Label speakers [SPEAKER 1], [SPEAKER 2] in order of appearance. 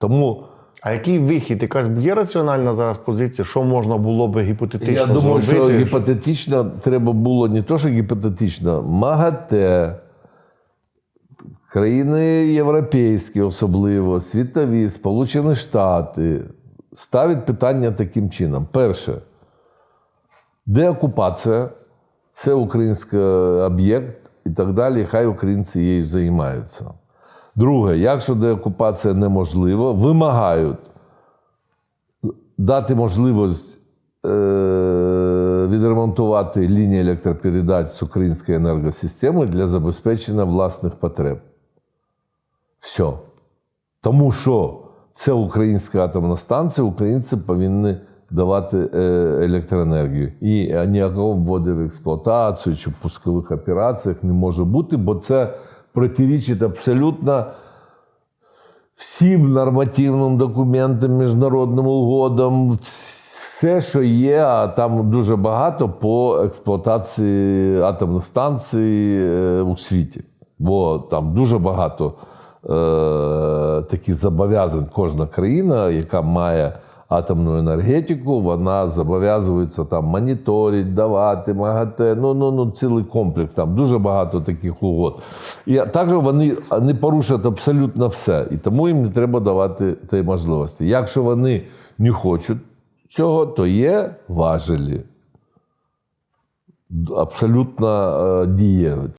[SPEAKER 1] Тому
[SPEAKER 2] А який вихід? Якась є раціональна зараз позиція, що можна було би гіпотетично
[SPEAKER 1] я думаю, що гіпотетично треба було не то, що гіпотетично, МАГАТЕ, країни європейські, особливо, світові, Сполучені Штати ставить питання таким чином. Перше, деокупація це український об'єкт і так далі, хай українці її займаються. Друге, якщо деокупація неможлива, вимагають дати можливість е, відремонтувати лінії електропередач з української енергосистеми для забезпечення власних потреб. Все. Тому що це українська атомна станція, українці повинні давати е, електроенергію. І ніякого вводу в експлуатацію чи в пускових операціях не може бути, бо це протирічить абсолютно всім нормативним документам, міжнародним угодам, все, що є, а там дуже багато по експлуатації атомних станцій е, у світі. Бо там дуже багато е, таких зобов'язань кожна країна, яка має атомну енергетику, вона зобов'язується там моніторити, давати, МАГАТЕ, ну, ну, ну, цілий комплекс, там дуже багато таких угод. І також вони не порушують абсолютно все. І тому їм не треба давати тієї можливості. Якщо вони не хочуть цього, то є важелі. Абсолютно е, дієві.